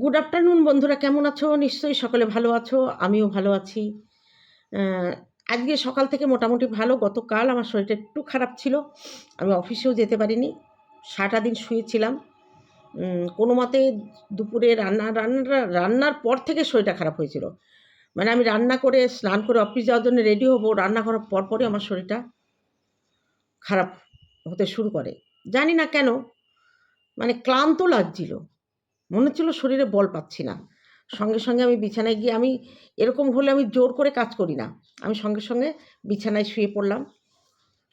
Good afternoon বন্ধুরা। কেমন আছো? নিশ্চয়ই সকলে ভালো আছো। আমিও ভালো আছি। আজকে সকাল থেকে মোটামুটি ভালো। গতকাল আমার শরীরটা একটু খারাপ ছিল। আমি অফিসেও যেতে পারিনি। সারাটা দিন শুয়েছিলাম। কোনো মতে দুপুরে রান্না রান্না, রান্নার পর থেকে শরীরটা খারাপ হয়েছিল। মানে আমি রান্না করে, স্নান করে অফিস যাওয়ার জন্য রেডি হব, রান্না করার পর পরই আমার শরীরটা খারাপ হতে শুরু করে। জানি না কেন মানে ক্লান্ত লাগছিল। মনে হচ্ছিল শরীরে বল পাচ্ছি না। সঙ্গে সঙ্গে আমি বিছানায় গিয়ে আমি এরকম হলে আমি জোর করে কাজ করি না। আমি সঙ্গে সঙ্গে বিছানায় শুয়ে পড়লাম।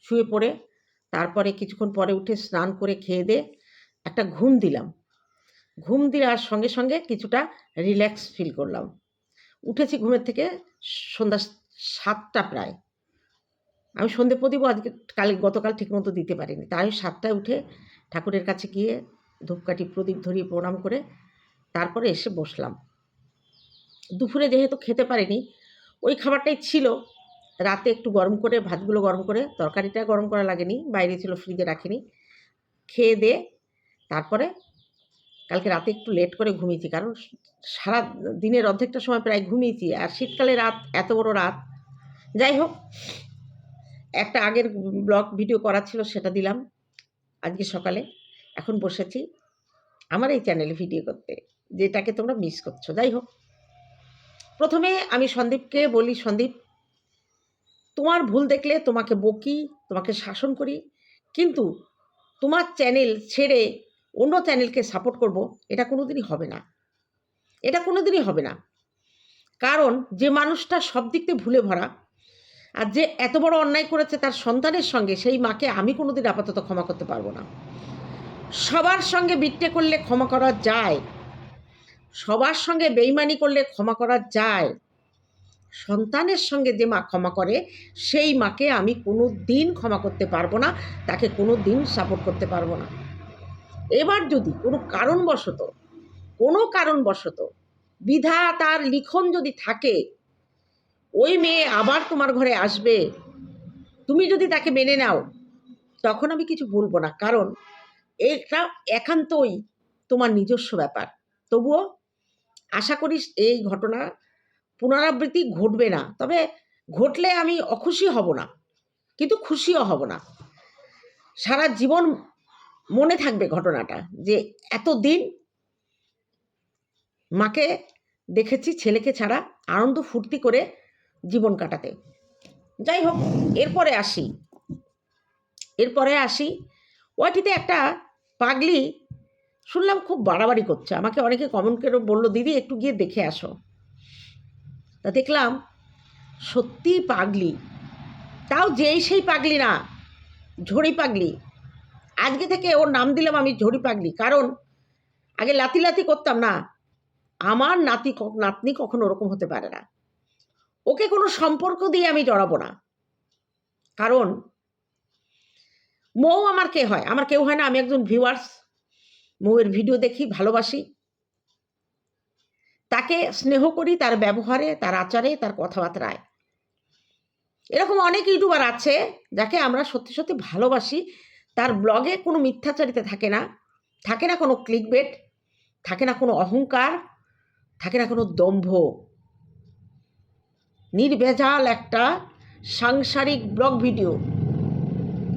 শুয়ে পড়ে তারপরে কিছুক্ষণ পরে উঠে স্নান করে খেয়ে দিয়ে একটা ঘুম দিলাম। ঘুম দেওয়ার সঙ্গে সঙ্গে কিছুটা রিল্যাক্স ফিল করলাম। উঠেছি ঘুমের থেকে সন্ধ্যা সাতটা প্রায়। আমি সন্ধে প্রদীপ আজকে কাল গতকাল ঠিকমতো দিতে পারিনি। তাই সাতটায় উঠে ঠাকুরের কাছে গিয়ে ধূপকাঠি প্রদীপ ধরিয়ে প্রণাম করে তারপরে এসে বসলাম। দুপুরে যেহেতু খেতে পারিনি, ওই খাবারটাই ছিল। রাতে একটু গরম করে, ভাতগুলো গরম করে, তরকারিটা গরম করা লাগেনি, বাইরে ছিল ফ্রিজে রাখিনি। খেয়ে দিয়ে তারপরে কালকে রাতে একটু লেট করে ঘুমিয়েছি, কারণ সারা দিনের অর্ধেকটা সময় প্রায় ঘুমিয়েছি, আর শীতকালে রাত এত বড় রাত। যাই হোক, একটা আগের ব্লগ ভিডিও করা ছিল, সেটা দিলাম আজকে সকালে। এখন বসেছি আমার এই চ্যানেলে ভিডিও করতে, যেটাকে তোমরা মিস করছ। যাই হোক, প্রথমে আমি সন্দীপকে বলি, সন্দীপ, তোমার ভুল দেখলে তোমাকে বকি, তোমাকে শাসন করি, কিন্তু তোমার চ্যানেল ছেড়ে অন্য চ্যানেলকে সাপোর্ট করব, এটা কোনো দিনই হবে না। এটা কোনো দিনই হবে না। কারণ যে মানুষটা সব দিক দিয়ে ভুলে ভরা আর যে এত বড় অন্যায় করেছে তার সন্তানের সঙ্গে, সেই মাকে আমি কোনোদিন আপাতত ক্ষমা করতে পারব না। সবার সঙ্গে বিট্টে করলে ক্ষমা করা যায়। সবার সঙ্গে বেইমানি করলে ক্ষমা করা যায়। সন্তানের সঙ্গে যে মা ক্ষমা করে, সেই মাকে আমি কোনো দিন ক্ষমা করতে পারব না, তাকে কোনো দিন সাপোর্ট করতে পারব না। এবার যদি কোনো কারণবশত কোনো কারণবশত বিধা তার লিখন যদি থাকে, ওই মেয়ে আবার তোমার ঘরে আসবে। তুমি যদি তাকে মেনে নাও, তখন আমি কিছু বলব না। কারণ এটা একান্তই তোমার নিজস্ব ব্যাপার। তবুও আশা করি এই ঘটনা পুনরাবৃত্তি ঘটবে না। তবে ঘটলে আমি অখুশি হব না, কিন্তু খুশিও হব না। সারা জীবন মনে থাকবে ঘটনাটা যে এত দিন মাকে দেখেছি ছেলেকে ছাড়া আনন্দ ফুর্তি করে জীবন কাটাতে। যাই হোক, এরপরে আসি। এরপরে আসি। ওয়াটিতে একটা পাগলি, শুনলাম খুব বাড়াবাড়ি করছে। আমাকে অনেকে কমেন্ট করে বলল, দিদি, একটু গিয়ে দেখে আসো। তা দেখলাম, সত্যি পাগলি। তাও যেই সেই পাগলি না, ঝড়ি পাগলি। আজকে থেকে ওর নাম দিলাম আমি ঝড়ি পাগলি। কারণ, আগে লাতি লাতি করতাম না। আমার নাতি নাতনি কখনো ওরকম হতে পারে না। ওকে কোনো সম্পর্ক দিয়ে আমি জড়াবো না। কারণ মৌ আমার কে হয়? আমার কেউ হয় না, আমি একজন ভিউয়ার্স মৌয়ের ভিডিও দেখি, ভালোবাসি। তাকে স্নেহ করি, তার ব্যবহারে, তার আচারে, তার কথাবার্তায়। এরকম অনেক ইউটিউবার আছে, যাকে আমরা সত্যি সত্যি ভালোবাসি। তার ব্লগে কোনো মিথ্যাচারিতা থাকে না। থাকে না কোনো ক্লিক ক্লিকবেট থাকে না কোনো অহংকার, থাকে না কোনো দম্ভ। নির্ভেজাল একটা সাংসারিক ব্লগ ভিডিও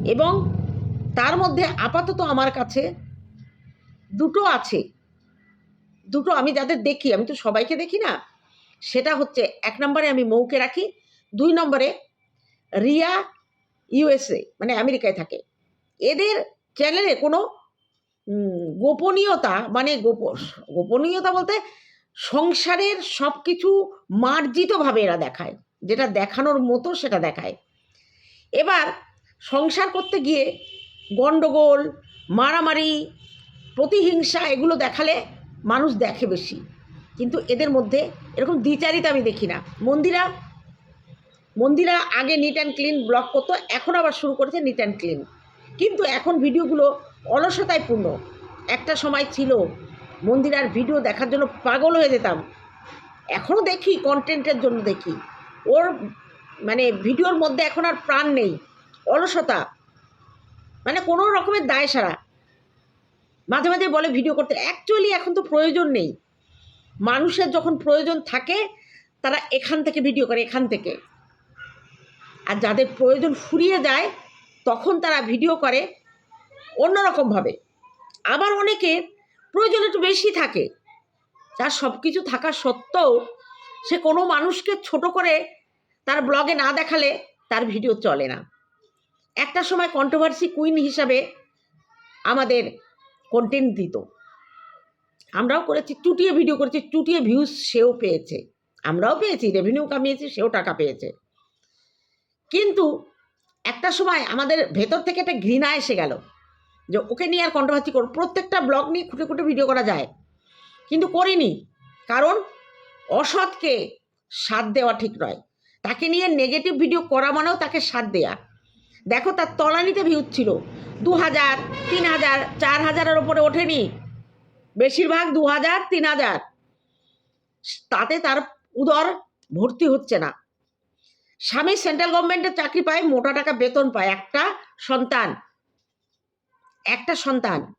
এবং তার মধ্যে আপাতত আমার কাছে দুটো আছে। দুটো আমি যাদের দেখি, আমি তো সবাইকে দেখি না। সেটা হচ্ছে, এক নম্বরে আমি মৌকে রাখি, দুই নম্বরে রিয়া ইউএসএ মানে আমেরিকায় থাকে। এদের চ্যানেলে কোনো গোপনীয়তা মানে গোপ, গোপনীয়তা বলতে সংসারের সব কিছু মার্জিতভাবে এরা দেখায়। যেটা দেখানোর মতো সেটা দেখায়। এবার সংসার করতে গিয়ে গণ্ডগোল মারামারি, প্রতিহিংসা এগুলো দেখালে মানুষ দেখে বেশি। কিন্তু এদের মধ্যে এরকম দ্বিচারিতা আমি দেখি না। মন্দিরা মন্দিরা আগে নিট অ্যান্ড ক্লিন ব্লক করতো, এখন আবার শুরু করেছে নিট অ্যান্ড ক্লিন কিন্তু এখন ভিডিওগুলো অলসতায় পূর্ণ। একটা সময় ছিল, মন্দিরার ভিডিও দেখার জন্য পাগল হয়ে যেতাম। এখনও দেখি কন্টেন্টের জন্য দেখি। ওর মানে ভিডিওর মধ্যে এখন আর প্রাণ নেই। অলসতা। মানে কোনো রকমের দায় সারা। মাঝে মাঝে বলে ভিডিও করতে। অ্যাকচুয়ালি এখন তো প্রয়োজন নেই। মানুষের যখন প্রয়োজন থাকে, তারা এখান থেকে ভিডিও করে, এখান থেকে। আর যাদের প্রয়োজন ফুরিয়ে যায়, তখন তারা ভিডিও করে অন্যরকমভাবে। আবার অনেকে প্রয়োজন একটু বেশি থাকে। যার সব কিছু থাকা সত্ত্বেও সে কোনো মানুষকে ছোট করে তার ব্লগে না দেখালে তার ভিডিও চলে না। একটা সময় কন্ট্রোভার্সি কুইন হিসাবে আমাদের কন্টেন্ট দিত। আমরাও করেছি, চুটিয়ে ভিডিও করেছি, চুটিয়ে ভিউজ সেও পেয়েছে। আমরাও পেয়েছি রেভিনিউ কামিয়েছি, সেও টাকা পেয়েছে। কিন্তু একটা সময় আমাদের ভেতর থেকে একটা ঘৃণা এসে গেল যে ওকে নিয়ে আর কন্ট্রোভার্সি করো প্রত্যেকটা ব্লগ নিয়ে খুঁটে খুঁটে ভিডিও করা যায়। কিন্তু করিনি, কারণ অসৎকে সাথ দেওয়া ঠিক নয়। তাকে নিয়ে নেগেটিভ ভিডিও করা মানেও তাকে সাথ দেয়া। দেখো তার তলানিতে ভিউজ ছিল। দু হাজার তিন হাজার চার হাজারের ওপরে ওঠেনি। বেশিরভাগ দু হাজার তিন হাজার তাতে তার উদর ভর্তি হচ্ছে না। স্বামী সেন্ট্রাল গভর্নমেন্টের চাকরি পায়, মোটা টাকা বেতন পায়। একটা সন্তান। একটা সন্তান।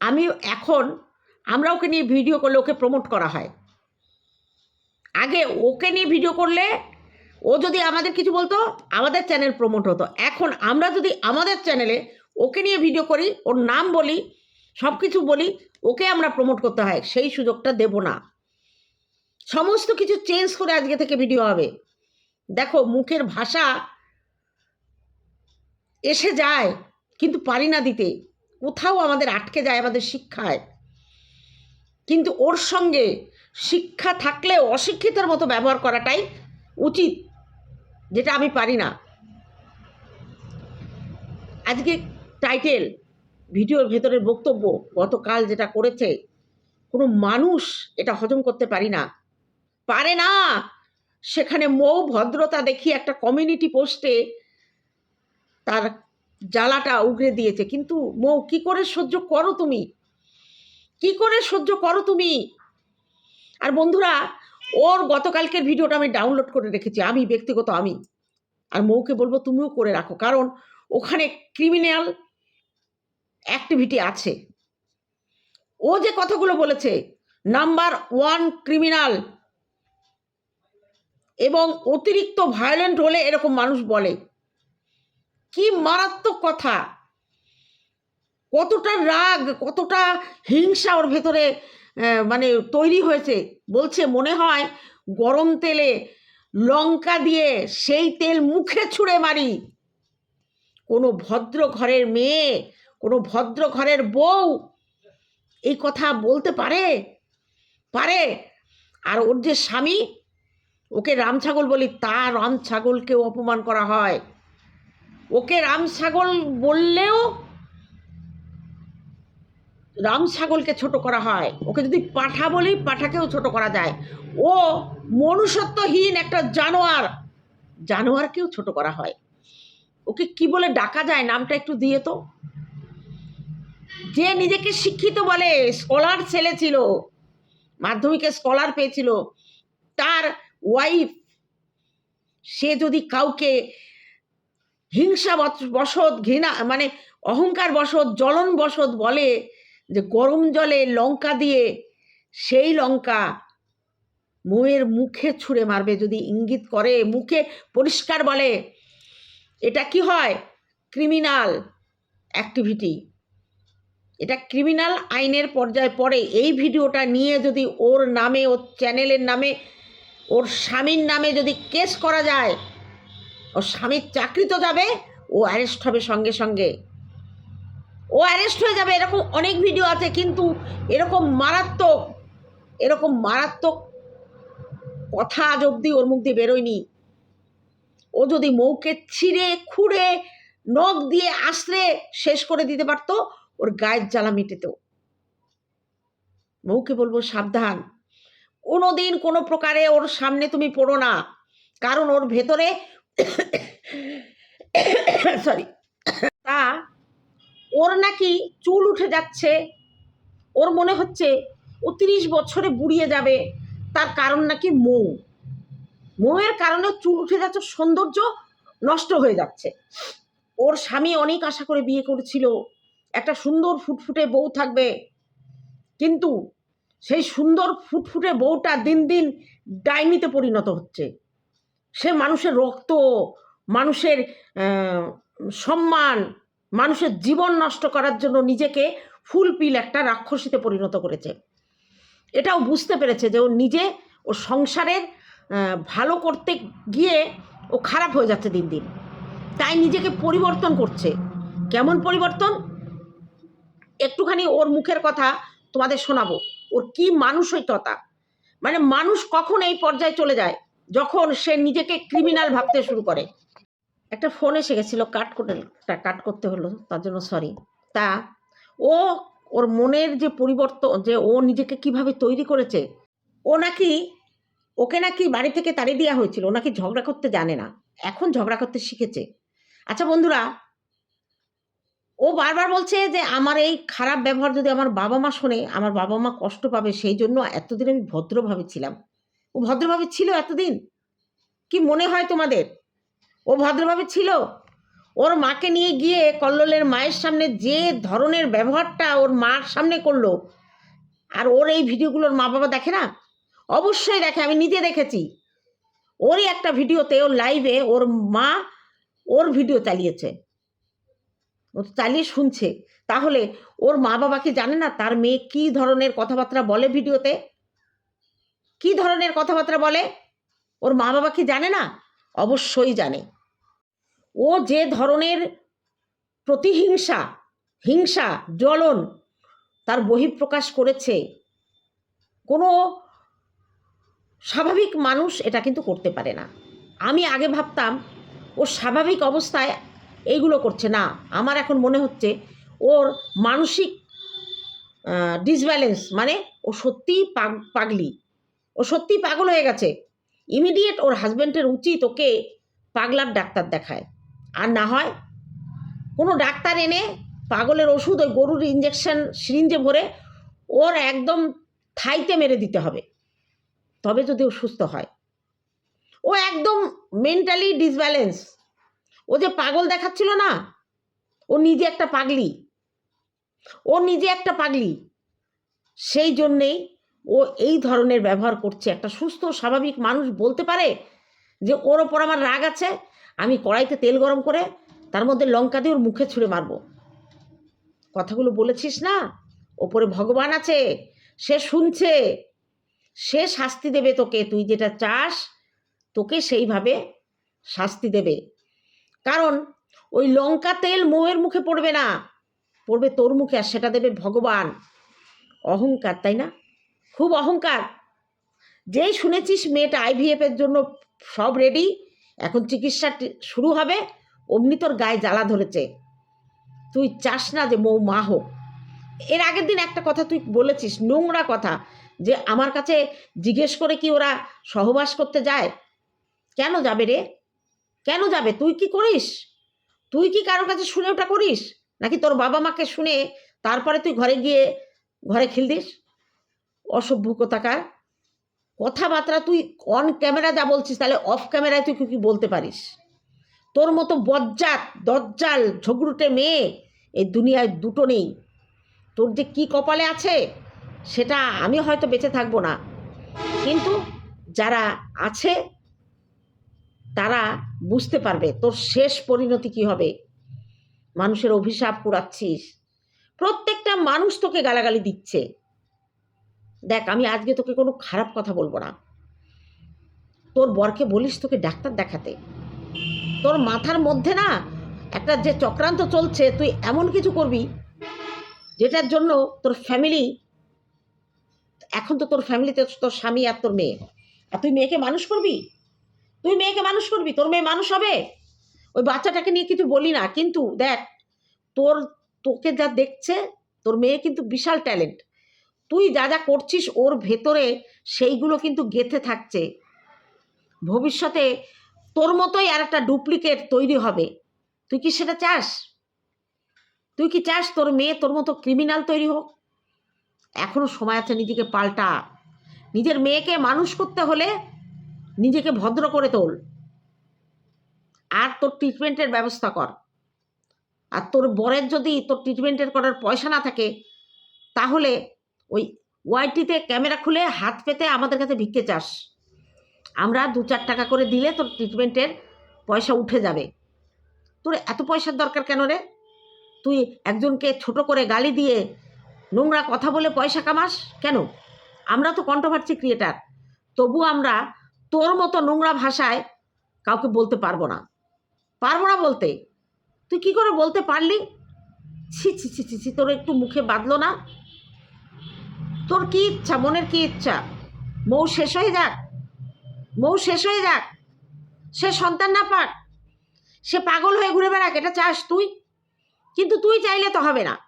আমি এখন, আমরা ওকে নিয়ে ভিডিও করলে ওকে প্রমোট করা হয়। আগে ওকে নিয়ে ভিডিও করলে ও যদি আমাদের কিছু বলতো, আমাদের চ্যানেল প্রমোট হতো। এখন আমরা যদি আমাদের চ্যানেলে ওকে নিয়ে ভিডিও করি, ওর নাম বলি সব কিছু বলি, ওকে আমরা প্রমোট করতে হয়, সেই সুযোগটা দেব না। সমস্ত কিছু চেঞ্জ করে আজকে থেকে ভিডিও হবে। দেখো, মুখের ভাষা এসে যায়, কিন্তু পারি না দিতে। কোথাও আমাদের আটকে যায় আমাদের শিক্ষায়। কিন্তু ওর সঙ্গে শিক্ষা থাকলেও অশিক্ষিতের মতো ব্যবহার করাটাই উচিত। যেটা আমি পারি না। আজকে টাইটেল ভিডিওর ভেতরের বক্তব্য, গতকাল যেটা করেছে, কোনো মানুষ এটা হজম করতে পারি না। পারে না! সেখানে মৌ ভদ্রতা দেখিয়ে একটা কমিউনিটি পোস্টে তার জ্বালাটা উগড়ে দিয়েছে। কিন্তু মৌ, কি করে সহ্য করো তুমি? কি করে সহ্য করো তুমি? আর বন্ধুরা ওর গতকালকের ভিডিওটা আমি ডাউনলোড করে রেখেছি, আমি, ব্যক্তিগত আমি। আর মৌকে বলব তুমিও করে রাখো, কারণ ওখানে ক্রিমিনাল অ্যাক্টিভিটি আছে। ও যে কথাগুলো বলেছে নাম্বার ওয়ান ক্রিমিনাল এবং অতিরিক্ত ভায়োলেন্ট হলে এরকম মানুষ বলে। কি মারাত্মক কথা! কতটা রাগ, কতটা হিংসা ওর ভেতরে মানে তৈরি হয়েছে। বলছে, মনে হয় গরম তেলে লঙ্কা দিয়ে সেই তেল মুখে ছুঁড়ে মারি। কোনো ভদ্র ঘরের মেয়ে, কোনো ভদ্র ঘরের বউ এই কথা বলতে পারে? পারে? আর ওর যে স্বামী, ওকে রাম ছাগল বলি, তা রাম ছাগলকেও অপমান করা হয়। ওকে রাম ছাগল বললেও রাম ছাগলকে ছোট করা হয়। ওকে যদি পাঠা বলি, পাঠাকেও ছোট করা যায়। ও মনুষ্যত্বহীন একটা জানোয়ার, জানোয়ারকেও ছোট করা হয়। ওকে কি বলে ডাকা যায়? নামটা একটু দিয়ে তো। যে নিজেকে শিক্ষিত বলে, স্কলার ছেলে ছিল, মাধ্যমিকে স্কলার পেয়েছিল, তার ওয়াইফ সে যদি কাউকে হিংসা বশত, ঘৃণা মানে অহংকার বশত, জ্বলন বশত বলে যে গরম জলে লঙ্কা দিয়ে সেই লঙ্কা মোয়ের মুখে ছুঁড়ে মারবে, যদি ইঙ্গিত করে, মুখে পরিষ্কার বলে, এটা কি হয়? Criminal activity. এটা ক্রিমিনাল আইনের পর্যায়ে পড়ে। এই ভিডিওটা নিয়ে যদি ওর নামে, ওর চ্যানেলের নামে, ওর স্বামীর নামে যদি কেস করা যায়, ওর স্বামীর চাকরি তো যাবে, ও অ্যারেস্ট হবে সঙ্গে সঙ্গে। ও অ্যারেস্ট হয়ে যাবে, এরকম অনেক ভিডিও আছে, কিন্তু এরকম মারাত্মক এরকম মারাত্মক কথা আজ অবধি ওর মুখ দিয়ে বেরোয়নি। ও যদি মৌকে ছিঁড়ে, খুঁড়ে, নখ দিয়ে আশ্রে শেষ করে দিতে পারতো, ওর গায়ের জ্বালা মিটেত। মৌকে বলব সাবধান। কোনো দিন কোনো প্রকারে ওর সামনে তুমি পড়ো না, কারণ ওর ভেতরে সরি তা ওর নাকি চুল উঠে যাচ্ছে। ওর মনে হচ্ছে ও তিরিশ বছরে বুড়িয়ে যাবে। তার কারণ নাকি মৌ। মৌয়ের কারণে চুল উঠে যাচ্ছে সৌন্দর্য নষ্ট হয়ে যাচ্ছে। ওর স্বামী অনেক আশা করে বিয়ে করেছিল। একটা সুন্দর ফুটফুটে বউ থাকবে। কিন্তু সেই সুন্দর ফুটফুটে বউটা দিন দিন ডাইনিতে পরিণত হচ্ছে। সে মানুষের রক্ত, মানুষের সম্মান মানুষের জীবন নষ্ট করার জন্য নিজেকে ফুলপিল একটা রাক্ষসীতে পরিণত করেছে। এটাও বুঝতে পেরেছে যে ও নিজে ও সংসারের ভালো করতে গিয়ে ও খারাপ হয়ে যাচ্ছে দিন দিন। তাই নিজেকে পরিবর্তন করছে। কেমন পরিবর্তন? একটুখানি ওর মুখের কথা তোমাদের শোনাবো। ওর কি মানসিকতা? মানে মানুষ কখন এই পর্যায়ে চলে যায়? যখন সে নিজেকে ক্রিমিনাল ভাবতে শুরু করে। একটা ফোন এসে গেছিল কাট করে কাট করতে হলো, তার জন্য সরি তা ও, ওর মনের যে পরিবর্তন, যে ও নিজেকে কীভাবে তৈরি করেছে, ও নাকি, ওকে নাকি বাড়ি থেকে তাড়িয়ে দেওয়া হয়েছিল, ও নাকি ঝগড়া করতে জানে না, এখন ঝগড়া করতে শিখেছে। আচ্ছা বন্ধুরা, ও বারবার বলছে যে আমার এই খারাপ ব্যবহার যদি আমার বাবা মা শোনে, আমার বাবা মা কষ্ট পাবে, সেই জন্য এতদিন আমি ভদ্রভাবে ছিলাম। ও ভদ্রভাবে ছিল এতদিন? কি মনে হয় তোমাদের? ও ভদ্রভাবে ছিল। ওর মাকে নিয়ে গিয়ে কল্লোলের মায়ের সামনে যে ধরনের ব্যবহারটা ওর মার সামনে করল, আর ওর এই ভিডিওগুলোর মা বাবা দেখে না? অবশ্যই দেখে, আমি নিজে দেখেছি। ওরই একটা ভিডিওতে, ওর লাইভে ওর মা ওর ভিডিও চালিয়েছে। ও চালিয়ে শুনছে। তাহলে ওর মা বাবা কি জানে না তার মেয়ে কি ধরনের কথাবার্তা বলে ভিডিওতে? কি ধরনের কথাবার্তা বলে? ওর মা বাবা কি জানে না? অবশ্যই জানে। ও যে ধরনের প্রতিহিংসা, হিংসা, জ্বলন তার বহিঃপ্রকাশ করেছে, কোনো স্বাভাবিক মানুষ এটা কিন্তু করতে পারে না। আমি আগে ভাবতাম, ও স্বাভাবিক অবস্থায় এইগুলো করছে। না, আমার এখন মনে হচ্ছে ওর মানসিক ডিসব্যালেন্স মানে ও সত্যিই পাগ, পাগলি। ও সত্যিই পাগল হয়ে গেছে। ইমিডিয়েট ওর হাজব্যান্ডের উচিত ওকে পাগলার ডাক্তার দেখায়। আর না হয় কোনো ডাক্তার এনে পাগলের ওষুধ ওই গরুর ইঞ্জেকশন সিরিঞ্জে ভরে ওর একদম থাইতে মেরে দিতে হবে। তবে যদি ও সুস্থ হয়। ও একদম মেন্টালি ডিসব্যালেন্স ও যে পাগল দেখাচ্ছিল না, ও নিজে একটা পাগলি। ও নিজে একটা পাগলি। সেই জন্যেই ও এই ধরনের ব্যবহার করছে। একটা সুস্থ, স্বাভাবিক মানুষ বলতে পারে যে ওর ওপর আমার রাগ আছে আমি কড়াইতে তেল গরম করে তার মধ্যে লঙ্কা দিয়ে ওর মুখে ছুঁড়ে মারবো। কথাগুলো বলেছিস না? ওপরে ভগবান আছে, সে শুনছে, সে শাস্তি দেবে তোকে, তুই যেটা চাস তোকে সেইভাবে শাস্তি দেবে। কারণ ওই লঙ্কা তেল মোয়ের মুখে পড়বে না, পড়বে তোর মুখে আর সেটা দেবে ভগবান। অহংকার, তাই না? খুব অহংকার। যেই শুনেছিস মেয়েটা আইভিএফ এর জন্য সব রেডি এখন চিকিৎসা শুরু হবে, অমনি তোর গায়ে জ্বালা ধরেছে। তুই চাস না যে মৌ মা হোক। এর আগের দিন একটা কথা তুই বলেছিস, নোংরা কথা, যে আমার কাছে জিজ্ঞেস করে কি ওরা সহবাস করতে যায়? কেন যাবে রে? কেন যাবে? তুই কি করিস? তুই কি কারোর কাছে শুনে ওটা করিস? নাকি তোর বাবা মাকে শুনে তারপরে তুই ঘরে গিয়ে ঘরে খিল দিস অসভ্য কোথাকার কথাবার্তা তুই অন ক্যামেরা যা বলছিস, তাহলে অফ ক্যামেরায় তুই কি বলতে পারিস? তোর মতো বজ্জাত, দজ্জাল, ঝগড়ুটে মেয়ে এই দুনিয়ায় দুটো নেই। তোর যে কি কপালে আছে, সেটা আমি হয়তো বেঁচে থাকব না। কিন্তু যারা আছে, তারা বুঝতে পারবে তোর শেষ পরিণতি কি হবে। মানুষের অভিশাপ কুড়াচ্ছিস। প্রত্যেকটা মানুষ তোকে গালাগালি দিচ্ছে। দেখ, আমি আজকে তোকে কোনো খারাপ কথা বলব না। তোর বরকে বলিস তোকে ডাক্তার দেখাতে। তোর মাথার মধ্যে না একটা যে চক্রান্ত চলছে, তুই এমন কিছু করবি যেটার জন্য তোর ফ্যামিলি এখন তো তোর ফ্যামিলিতে তোর স্বামী আর তোর মেয়ে। আর তুই মেয়েকে মানুষ করবি? তুই মেয়েকে মানুষ করবি? তোর মেয়ে মানুষ হবে? ওই বাচ্চাটাকে নিয়ে কিছু বলি না। কিন্তু দেখ, তোর, তোকে যা দেখছে, তোর মেয়ে কিন্তু বিশাল ট্যালেন্ট তুই যা যা করছিস ওর ভেতরে সেইগুলো কিন্তু গেঁথে থাকছে। ভবিষ্যতে তোর মতোই আর একটা ডুপ্লিকেট তৈরি হবে। তুই কি সেটা চাস? তুই কি চাস তোর মেয়ে তোর মতো ক্রিমিনাল তৈরি হোক? এখনও সময় আছে নিজেকে পাল্টা। নিজের মেয়েকে মানুষ করতে হলে নিজেকে ভদ্র করে তোল। আর তোর ট্রিটমেন্টের ব্যবস্থা কর। আর তোর বরের যদি তোর ট্রিটমেন্টের করার পয়সা না থাকে, তাহলে ওই ওয়াইটিতে ক্যামেরা খুলে হাত পেতে আমাদের কাছে ভিক্ষে চাস। আমরা দু চার টাকা করে দিলে তোর ট্রিটমেন্টের পয়সা উঠে যাবে। তোর এত পয়সার দরকার কেন রে? তুই একজনকে ছোট করে গালি দিয়ে নোংরা কথা বলে পয়সা কামাস কেন? আমরা তো কন্ট্রোভার্সি ক্রিয়েটার তবু আমরা তোর মতো নোংরা ভাষায় কাউকে বলতে পারব না। পারব না বলতে। তুই কি করে বলতে পারলি? ছি ছি ছি ছি ছি, তোর একটু মুখে বাঁধলো না? তোর কি ইচ্ছা? মনের কি ইচ্ছা? মৌ শেষ হয়ে যাক। মৌ শেষ হয়ে যাক। সে সন্তান না পাক। সে পাগল হয়ে ঘুরে বেড়াক, এটা চাস তুই? কিন্তু তুই চাইলে তো হবে না।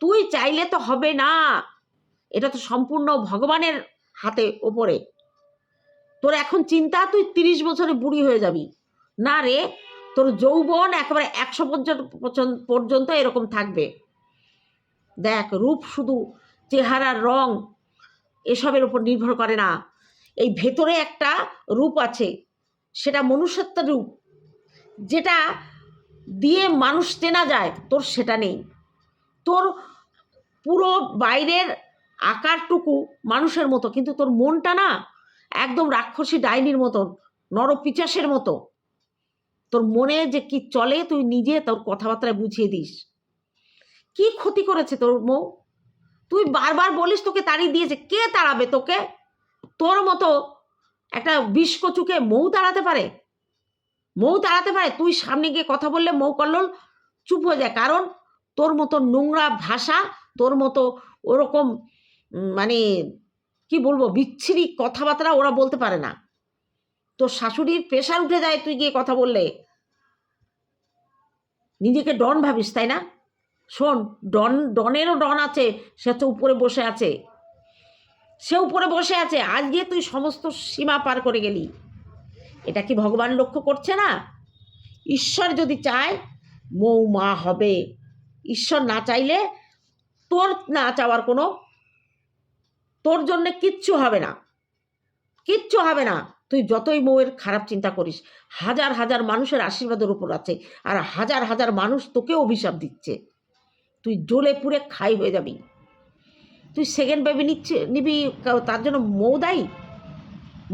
তুই চাইলে তো হবে না। এটা তো সম্পূর্ণ ভগবানের হাতে ওপরে। তোর এখন চিন্তা, তুই তিরিশ বছরে বুড়ি হয়ে যাবি। না রে, তোর যৌবন একেবারে একশো পর্যন্ত পর্যন্ত এরকম থাকবে। দেখ, রূপ শুধু চেহারার রং এসবের উপর নির্ভর করে না। এই ভেতরে একটা রূপ আছে, সেটা মনুষ্যত্ব রূপ। যেটা দিয়ে মানুষ চেনা যায়, তোর সেটা নেই। তোর পুরো বাইরের আকারটুকু মানুষের মতো, কিন্তু তোর মনটা না একদম রাক্ষসী ডাইনির মতন, নরপিচাসের মতো। তোর মনে যে কি চলে, তুই নিজে তোর কথাবার্তায় বুঝিয়ে দিস। কি ক্ষতি করেছে তোর মৌ তুই বারবার বলিস তোকে তাড়িয়ে দিয়েছে কে তাড়াবে তোকে? তোর মতো একটা বিষকচুকে মৌ তাড়াতে পারে? মৌ তাড়াতে পারে? তুই সামনে গিয়ে কথা বললে মৌ কল্লোল চুপ হয়ে যায়। কারণ তোর মতো নোংরা ভাষা, তোর মতো ওরকম মানে কি বলব, বিচ্ছিরি কথাবার্তা ওরা বলতে পারে না। তোর শাশুড়ির প্রেশার উঠে যায় তুই গিয়ে কথা বললে। নিজেকে ডন ভাবিস, তাই না? শোন, ডন, ডনেরও ডন আছে, সে তো উপরে বসে আছে। সে উপরে বসে আছে আজকে তুই সমস্ত সীমা পার করে গেলি। এটা কি ভগবান লক্ষ্য করছে না? ঈশ্বর যদি চায় মৌ মা হবে। ঈশ্বর না চাইলে তোর না চাওয়ার কোনো, তোর জন্যে কিচ্ছু হবে না। কিচ্ছু হবে না। তুই যতই বউয়ের খারাপ চিন্তা করিস, হাজার হাজার মানুষের আশীর্বাদের উপর আছে, আর হাজার হাজার মানুষ তোকে অভিশাপ দিচ্ছে। তুই জ্বলে পুড়ে খাই হয়ে যাবি। তুই সেকেন্ড বেবি নিচ্ছে, নিবি তার জন্য মৌ দায়ী।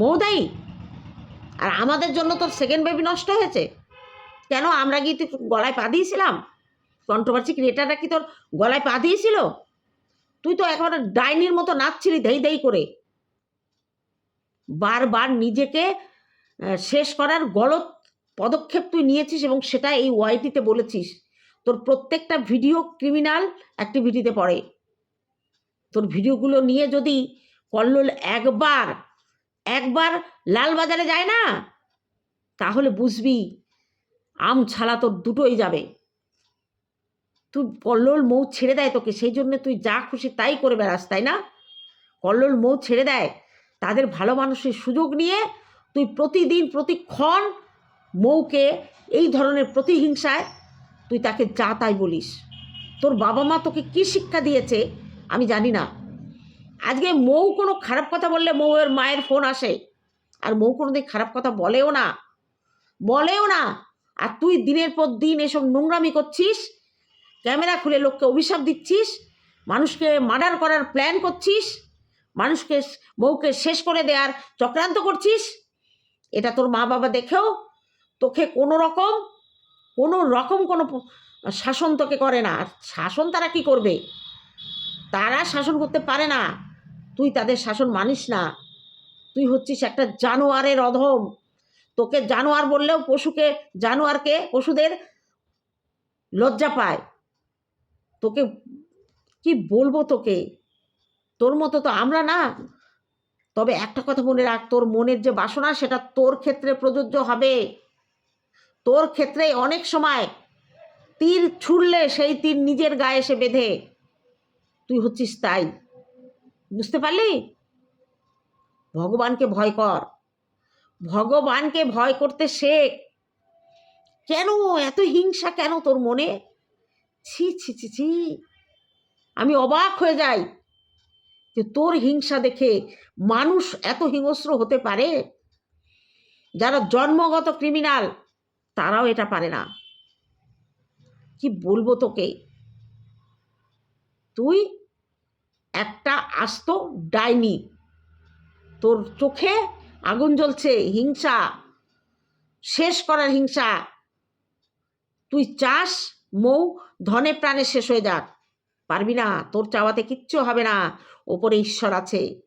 মৌ দায়ী। আর আমাদের জন্য তোর সেকেন্ড বেবি নষ্ট হয়েছে। কেন? আমরা গিয়ে তুই গলায় পা দিয়েছিলাম। কন্ট্রোভার্সি ক্রিয়েটাররা কি তোর গলায় পা দিয়েছিল? তুই তো একেবারে ডাইনির মতো নাচছিলি দেই দেই করে। বারবার নিজেকে শেষ করার গলত পদক্ষেপ তুই নিয়েছিস এবং সেটা এই ওয়াইটিতে বলেছিস। তোর প্রত্যেকটা ভিডিও ক্রিমিনাল অ্যাক্টিভিটিতে পড়ে। তোর ভিডিওগুলো নিয়ে যদি কল্লোল একবার একবার লালবাজারে যায় না, তাহলে বুঝবি আম ছালা তোর দুটোই যাবে। তুই কল্লোল মৌ ছেড়ে দেয় তোকে, সেই জন্য তুই যা খুশি তাই করে বেড়াস, তাই না? কল্লোল মৌ ছেড়ে দেয়, তাদের ভালো মানুষের সুযোগ নিয়ে তুই প্রতিদিন, প্রতিক্ষণ মৌকে এই ধরনের প্রতিহিংসায় তুই তাকে যা তাই বলিস। তোর বাবা মা তোকে কী শিক্ষা দিয়েছে আমি জানি না। আজকে মৌ কোনো খারাপ কথা বললে মৌয়ের মায়ের ফোন আসে। আর মৌ কোনো দিন খারাপ কথা বলেও না। বলেও না। আর তুই দিনের পর দিন এসব নোংরামি করছিস, ক্যামেরা খুলে লোককে অভিশাপ দিচ্ছিস, মানুষকে মার্ডার করার প্ল্যান করছিস, মানুষকে বউকে শেষ করে দেওয়ার চক্রান্ত করছিস। এটা তোর মা বাবা দেখেও তোকে কোনো রকম কোনো রকম কোনো শাসন তোকে করে না। শাসন তারা কি করবে? তারা শাসন করতে পারে না। তুই তাদের শাসন মানিস না। তুই হচ্ছিস একটা জানোয়ারের অধম। তোকে জানোয়ার বললেও পশুকে, জানোয়ারকে পশুদের লজ্জা পায়। তোকে কি বলব তোকে? তোর মতো তো আমরা না। তবে একটা কথা মনে রাখ, তোর মনের যে বাসনা, সেটা তোর ক্ষেত্রে প্রযোজ্য হবে। তোর ক্ষেত্রে অনেক সময় তীর ছুড়লে সেই তীর নিজের গায়ে এসে বেঁধে। তুই হচ্ছিস তাই। বুঝতে পারলি? ভগবানকে ভয় কর। ভগবানকে ভয় করতে শেখ কেন, এত হিংসা কেন তোর মনে? ছি ছি ছি ছি। আমি অবাক হয়ে যাই যে তোর হিংসা দেখে মানুষ এত হিংস্র হতে পারে? যারা জন্মগত ক্রিমিনাল তারাও এটা পারে না। কি বলব তোকে? তুই একটা আস্ত ডাইনি। তোর চোখে আগুন জ্বলছে, হিংসা। শেষ করার হিংসা। তুই চাস মৌ ধনে প্রাণে শেষ হয়ে যাক। পারবি না, তোর চাওয়াতে কিচ্ছু হবে না। ওপরে ঈশ্বর আছে।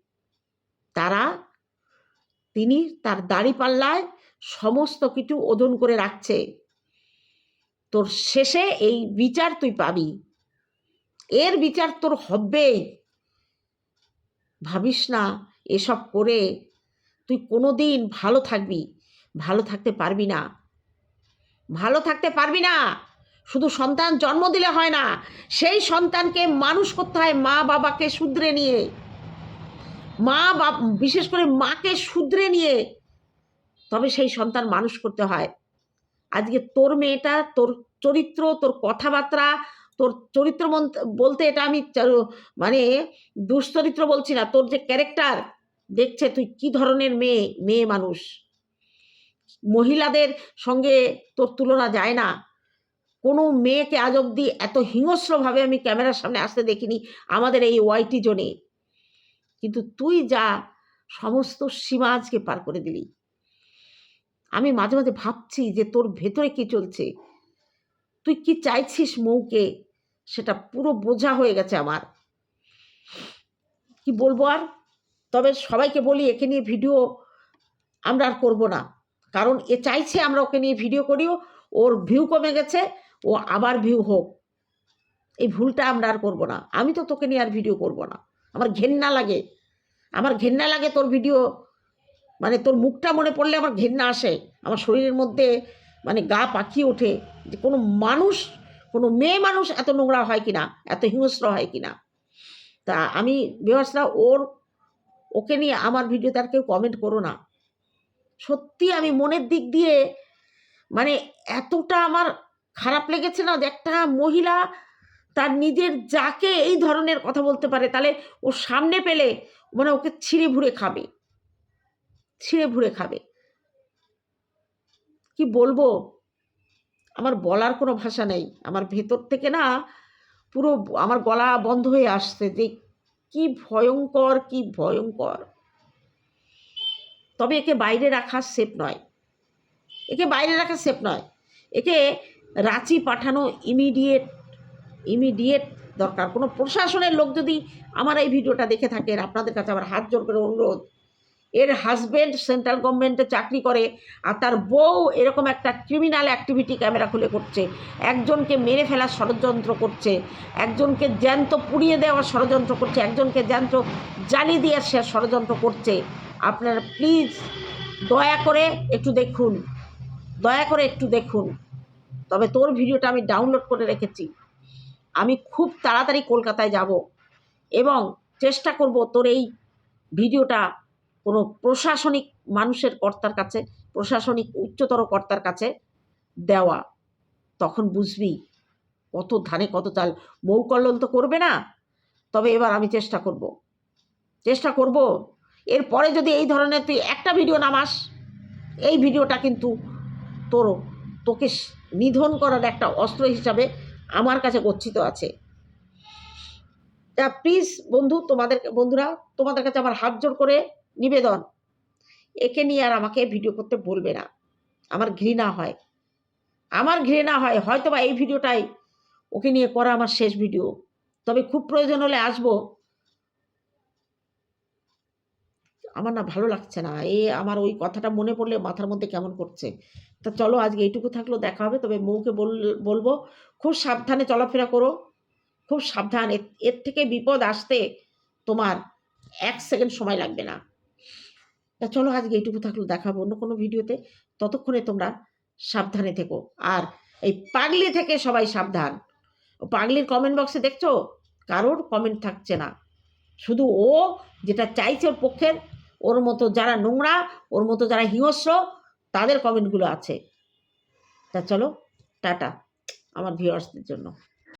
তারা, তিনি তার দাড়ি পাল্লায় সমস্ত কিছু ওজন করে রাখছে। তোর শেষে এই বিচার তুই পাবি। এর বিচার তোর হবেই ভাবিস না, এসব করে তুই কোনো দিন ভালো থাকবি। ভালো থাকতে পারবি না। ভালো থাকতে পারবি না। শুধু সন্তান জন্ম দিলে হয় না, সেই সন্তানকে মানুষ করতে হয় মা বাবাকে শুধরে নিয়ে। মা বাপ বিশেষ করে মাকে শুধরে নিয়ে তবে সেই সন্তান মানুষ করতে হয়। আজকে তোর মেয়েটা, তোর চরিত্র, তোর কথাবার্তা, তোর চরিত্র বলতে এটা আমি মানে দুশ্চরিত্র বলছি না, তোর যে ক্যারেক্টার দেখছে তুই কি ধরনের মেয়ে মেয়ে মানুষ। মহিলাদের সঙ্গে তোর তুলনা যায় না। কোনো মেয়েকে আজ অবধি এত হিংস্রভাবে আমি ক্যামেরার সামনে আসতে দেখিনি আমাদের এই ওয়াইটি জোনে কিন্তু তুই যা সমস্ত সীমা আজকে পার করে দিলি। আমি মাঝে মাঝে ভাবছি যে তোর ভেতরে কি চলছে? তুই কি চাইছিস মৌকে? সেটা পুরো বোঝা হয়ে গেছে আমার। কি বলব আর? তবে সবাইকে বলি, একে নিয়ে ভিডিও আমরা আর করব না। কারণ এ চাইছে আমরা ওকে নিয়ে ভিডিও করিও, ওর ভিউ কমে গেছে, ও আবার ভিউ হোক। এই ভুলটা আমরা আর করব না। আমি তো তোকে নিয়ে আর ভিডিও করব না। আমার ঘেন্না লাগে। আমার ঘেন্না লাগে তোর ভিডিও মানে তোর মুখটা মনে পড়লে আমার ঘেন্না আসে। আমার শরীরের মধ্যে মানে গা পাকিয়ে ওঠে যে কোনো মানুষ, কোনো মেয়ে মানুষ এত নোংরা হয় কিনা, এত হিংস্র হয় কিনা। তা আমি বিভাসরা ওর, ওকে নিয়ে আমার ভিডিওতে আর কেউ কমেন্ট করো না। সত্যি আমি মনের দিক দিয়ে মানে এতটা আমার খারাপ লেগেছে না যে একটা মহিলা তার নিজের যাকে এই ধরনের কথা বলতে পারে, তাহলে ও সামনে পেলে মানে ওকে ছিঁড়ে ভুড়ে খাবে। ছিঁড়ে ভুড়ে খাবে। কি বলব? আমার বলার কোনো ভাষা নেই। আমার ভেতর থেকে না পুরো আমার গলা বন্ধ হয়ে আসছে যে কি ভয়ঙ্কর কি ভয়ঙ্কর। তবে একে বাইরে রাখা সেফ নয়। একে বাইরে রাখা সেফ নয়। একে রাঁচি পাঠানো ইমিডিয়েট ইমিডিয়েট দরকার। কোনো প্রশাসনের লোক যদি আমার এই ভিডিওটা দেখে থাকেন, আপনাদের কাছে আমার হাত জোর করে অনুরোধ। এর হাজব্যান্ড সেন্ট্রাল গভর্নমেন্টে চাকরি করে আর তার বউ এরকম একটা ক্রিমিনাল অ্যাক্টিভিটি ক্যামেরা খুলে করছে। একজনকে মেরে ফেলার ষড়যন্ত্র করছে। একজনকে জ্যান্ত পুড়িয়ে দেওয়ার ষড়যন্ত্র করছে। একজনকে জ্যান্ত জ্বালি দেওয়ার সে ষড়যন্ত্র করছে। আপনারা প্লিজ দয়া করে একটু দেখুন। দয়া করে একটু দেখুন। তবে তোর ভিডিওটা আমি ডাউনলোড করে রেখেছি। আমি খুব তাড়াতাড়ি কলকাতায় যাব এবং চেষ্টা করব তোর এই ভিডিওটা কোনো প্রশাসনিক মানুষের কর্তার কাছে, প্রশাসনিক উচ্চতর কর্তার কাছে দেওয়া, তখন বুঝবি কত ধানে কত চাল। মৌকল্লল তো করবে না। তবে এবার আমি চেষ্টা করব। চেষ্টা করব। এরপরে যদি এই ধরনের তুই একটা ভিডিও নামাস এই ভিডিওটা কিন্তু তোর, তোকে নিধন করার একটা অস্ত্র হিসাবে আমার কাছে গচ্ছিত আছে। তা প্লিজ বন্ধু তোমাদের বন্ধুরা, তোমাদের কাছে আমার হাত জোর করে নিবেদন। একে নিয়ে আর আমাকে ভিডিও করতে বলবে না। আমার ঘৃণা হয়। আমার ঘৃণা হয়। হয়তো বা এই ভিডিওটাই ওকে নিয়ে করা আমার শেষ ভিডিও। তবে খুব প্রয়োজন হলে আসব। আমার না ভালো লাগছে না। এ আমার ওই কথাটা মনে পড়লে মাথার মধ্যে কেমন করছে। তা চলো আজকে এইটুকু থাকলেও দেখা হবে। তবে মৌকে বল, বলব, খুব সাবধানে চলাফেরা করো। খুব সাবধান। এর- এর থেকে বিপদ আসতে তোমার এক সেকেন্ড সময় লাগবে না। তা চলো আজকে এইটুকু থাকলেও দেখাবো অন্য কোনো ভিডিওতে। ততক্ষণে তোমরা সাবধানে থেকো। আর এই পাগলি থেকে সবাই সাবধান। ও পাগলির কমেন্ট বক্সে দেখছ? কারোর কমেন্ট থাকছে না। শুধু ও যেটা চাইছে ওর পক্ষের, ওর মতো যারা নোংরা, ওর মতো যারা হিংস্র, তাদের কমেন্টগুলো আছে। তা চলো, টাটা, আমার ভিউয়ার্সদের জন্য।